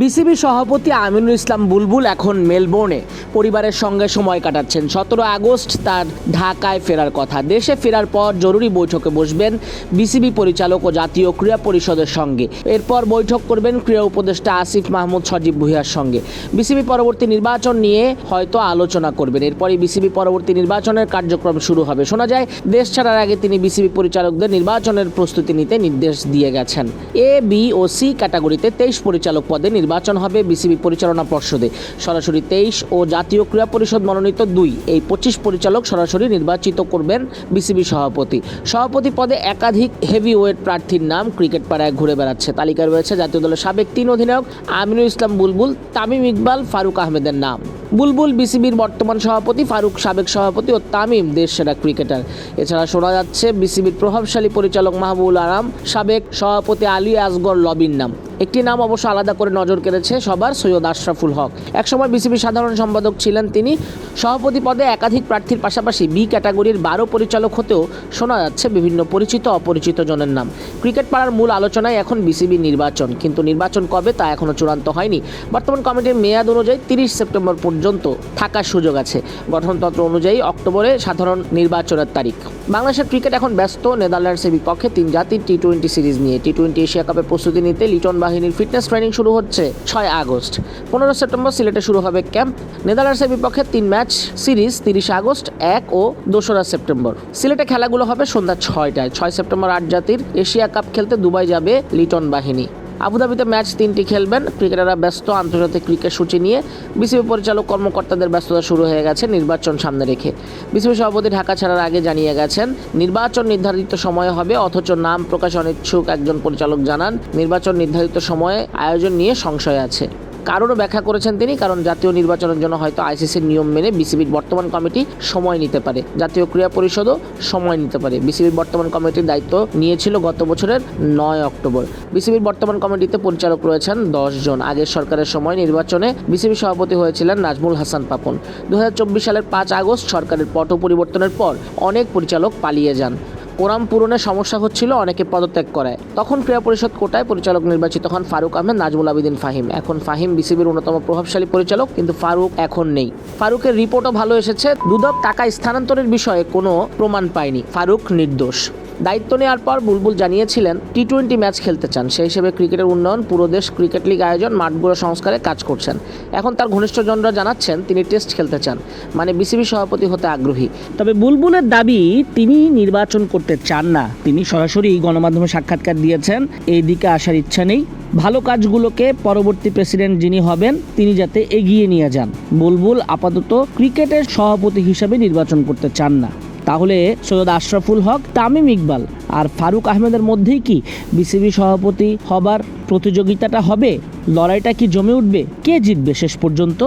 BCB সভাপতি আমিনুল ইসলাম বুলবুল এখন মেলবোর্নে। পরিবারের সঙ্গে সময় কাটাচ্ছেন। সতেরো আগস্ট তার ঢাকায় ফেরার কথা। দেশে ফেরার পর জরুরি বৈঠকে বসবেন বিসিবি পরিচালক ও জাতীয় ক্রীড়া পরিষদের সঙ্গে। এরপর বৈঠক করবেন ক্রীড়া উপদেষ্টা আসিফ মাহমুদ সজীব ভুইয়ার সঙ্গে। বিসিবি পরবর্তী নির্বাচন নিয়ে হয়তো আলোচনা করবেন। এরপরই বিসিবি পরবর্তী নির্বাচনের কার্যক্রম শুরু হবে। শোনা যায়, দেশ ছাড়ার আগে তিনি বিসিবি পরিচালকদের নির্বাচনের প্রস্তুতি নিতে নির্দেশ দিয়ে গেছেন। এ, বি ও সি ক্যাটাগরিতে তেইশ পরিচালক পদে নির্বাচন হবে বিসিবি পরিচালনা পর্ষদে। সরাসরি তেইশ ও জাতীয় ক্রীড়া পরিষদ মনোনীত দুই। এই পঁচিশ পরিচালক সরাসরি নির্বাচিত করবেন বিসিবি সভাপতি। সভাপতি পদে একাধিক হেভি ওয়েট প্রার্থীর নাম ক্রিকেট পাড়ায় ঘুরে বেড়াচ্ছে। তালিকায় রয়েছে জাতীয় দলের সাবেক তিন অধিনায়ক আমিনুল ইসলাম বুলবুল, তামিম ইকবাল, ফারুক আহমেদের নাম। বুলবুল বিসিবির বর্তমান সভাপতি ফারুক সাবেক সভাপতি ও তামিম দেশ সেরা ক্রিকেটার। এছাড়া শোনা যাচ্ছে বিসিবির প্রভাবশালী পরিচালক মাহবুবুল আরাম, সাবেক সভাপতি আলী আসগর লবির নাম। একটি নাম অবশ্য আলাদা করে নজর কেড়েছে সবার সৈয়দ আশরাফুল হক। একসময় বিসিবির সাধারণ সম্পাদক ছিলেন তিনি। সভাপতি পদে একাধিক প্রার্থীর পাশাপাশি বি ক্যাটাগরির বারো পরিচালক হতেও শোনা যাচ্ছে বিভিন্ন পরিচিত অপরিচিত জনের নাম। ক্রিকেট পাড়ার মূল আলোচনায় এখন বিসিবি নির্বাচন, কিন্তু নির্বাচন কবে তা এখনও চূড়ান্ত হয়নি। বর্তমান কমিটির মেয়াদ অনুযায়ী তিরিশ সেপ্টেম্বর পর্যন্ত থাকার সুযোগ আছে। গঠনতন্ত্র অনুযায়ী অক্টোবরে সাধারণ নির্বাচনের তারিখ। বাংলাদেশের ক্রিকেট এখন ব্যস্ত। নেদারল্যান্ডসের বিপক্ষে তিন জাতির টি টোয়েন্টি সিরিজ নিয়ে টি টোয়েন্টি এশিয়া কাপের প্রস্তুতি নিতে লিটন বাহিনীর ফিটনেস ট্রেনিং শুরু হচ্ছে ছয় আগস্ট। পনেরো সেপ্টেম্বর সিলেটে শুরু হবে ক্যাম্প। নেদারল্যান্ডসের বিপক্ষে তিন ম্যাচ সিরিজ তিরিশে আগস্ট, এক ও দোসরা সেপ্টেম্বর। সিলেটে খেলাগুলো হবে সন্ধ্যা ছয়টায়। ছয় সেপ্টেম্বর আট জাতির এশিয়া কাপ খেলতে দুবাই যাবে লিটন বাহিনী। আবুধাবিতে ম্যাচ তিনটি খেলবেন। ক্রিকেটাররা ব্যস্ত, আন্তর্জাতিক ক্রিকেট সূচি নিয়ে। বিসিবি পরিচালক কর্মকর্তাদের ব্যস্ততা শুরু হয়ে গেছে নির্বাচন সামনে রেখে। বিসিবি সভাপতি ঢাকা ছাড়ার আগে জানিয়ে গেছেন, নির্বাচন নির্ধারিত সময়ে হবে, অথচ নাম প্রকাশ অনিচ্ছুক একজন পরিচালক জানান, নির্বাচন নির্ধারিত সময়ে আয়োজন নিয়ে সংশয় আছে। কারণও ব্যাখ্যা করেছেন তিনি, কারণ জাতীয় নির্বাচনের জন্য হয়তো আইসিসির নিয়ম মেনে বিসিবির বর্তমান কমিটি সময় নিতে পারে। জাতীয় ক্রীড়া পরিষদও সময় নিতে পারে। বিসিবির বর্তমান কমিটির দায়িত্ব নিয়েছিল গত বছরের নয় অক্টোবর। বিসিবির বর্তমান কমিটিতে পরিচালক রয়েছেন জন। আগের সরকারের সময় নির্বাচনে বিসিবি সভাপতি হয়েছিলেন নাজমুল হাসান পাপন। দু হাজার চব্বিশ সালের পাঁচ আগস্ট সরকারের পট পরিবর্তনের পর অনেক পরিচালক পালিয়ে যান। কোরাম পূরণে সমস্যা হচ্ছিল, অনেকে পদত্যাগ করায় তখন ক্রীড়া পরিষদ কোটায় পরিচালক নির্বাচিত হন ফারুক আহমেদ, নাজমুল আবিদিন ফাহিম। এখন ফাহিম বিসিবির অন্যতম প্রভাবশালী পরিচালক, কিন্তু ফারুক এখন নেই। ফারুকের রিপোর্টও ভালো এসেছে। দুদক টাকা স্থানান্তরের বিষয়ে কোনো প্রমাণ পায়নি। ফারুক নির্দোষ। দায়িত্ব নেওয়ার পর বুলবুল জানিয়েছিলেন টি টোয়েন্টি ম্যাচ খেলতে চান। সেই হিসেবে ক্রিকেটের উন্নয়ন, পুরো দেশ ক্রিকেট লিগ আয়োজন, মাঠগুলো সংস্কারে কাজ করছেন। এখন তার ঘনিষ্ঠজনরা জানাচ্ছেন, তিনি টেস্ট খেলতে চান মানে বিসিবি সভাপতি হতে আগ্রহী। তবে বুলবুলের দাবি, তিনি নির্বাচন করতে চান না। তিনি সরাসরি গণমাধ্যমে সাক্ষাৎকার দিয়েছেন, এই দিকে আসার ইচ্ছা নেই। ভালো কাজগুলোকে পরবর্তী প্রেসিডেন্ট যিনি হবেন, তিনি যাতে এগিয়ে নিয়ে যান। বুলবুল আপাতত ক্রিকেটের সভাপতি হিসাবে নির্বাচন করতে চান না। তাহলে সৈয়দ আশরাফুল হক, তামিম ইকবাল আর ফারুক আহমেদের মধ্যেই কি বিসিবি সভাপতি হবার প্রতিযোগিতাটা হবে? লড়াইটা কি জমে উঠবে? কে জিতবে শেষ পর্যন্ত?